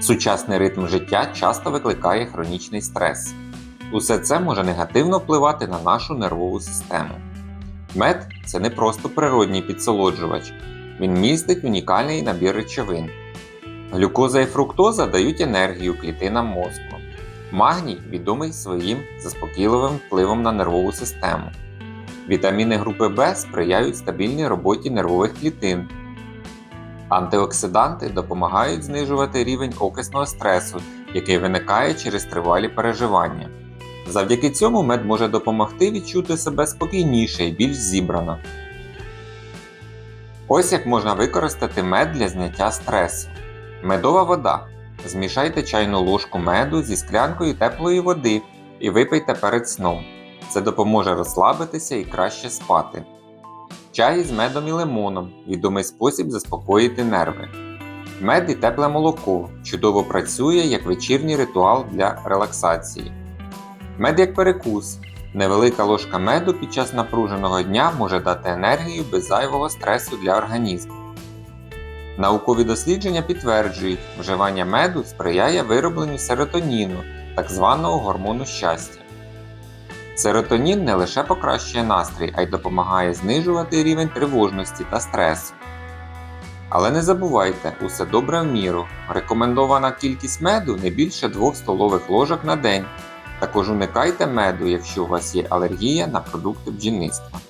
Сучасний ритм життя часто викликає хронічний стрес. Усе це може негативно впливати на нашу нервову систему. Мед це не просто природній підсолоджувач, він містить унікальний набір речовин. Глюкоза і фруктоза дають енергію клітинам мозку. Магній відомий своїм заспокійливим впливом на нервову систему. Вітаміни групи В сприяють стабільній роботі нервових клітин. Антиоксиданти допомагають знижувати рівень окисного стресу, який виникає через тривалі переживання. Завдяки цьому мед може допомогти відчути себе спокійніше і більш зібрано. Ось як можна використати мед для зняття стресу. Медова вода. Змішайте чайну ложку меду зі склянкою теплої води і випийте перед сном. Це допоможе розслабитися і краще спати. Чай з медом і лимоном відомий спосіб заспокоїти нерви. Мед і тепле молоко чудово працює як вечірній ритуал для релаксації. Мед як перекус. Невелика ложка меду під час напруженого дня може дати енергію без зайвого стресу для організму. Наукові дослідження підтверджують, вживання меду сприяє виробленню серотоніну, так званого гормону щастя. Серотонін не лише покращує настрій, а й допомагає знижувати рівень тривожності та стресу. Але не забувайте, усе добре в міру. Рекомендована кількість меду не більше 2 столових ложок на день. Також уникайте меду, якщо у вас є алергія на продукти бджільництва.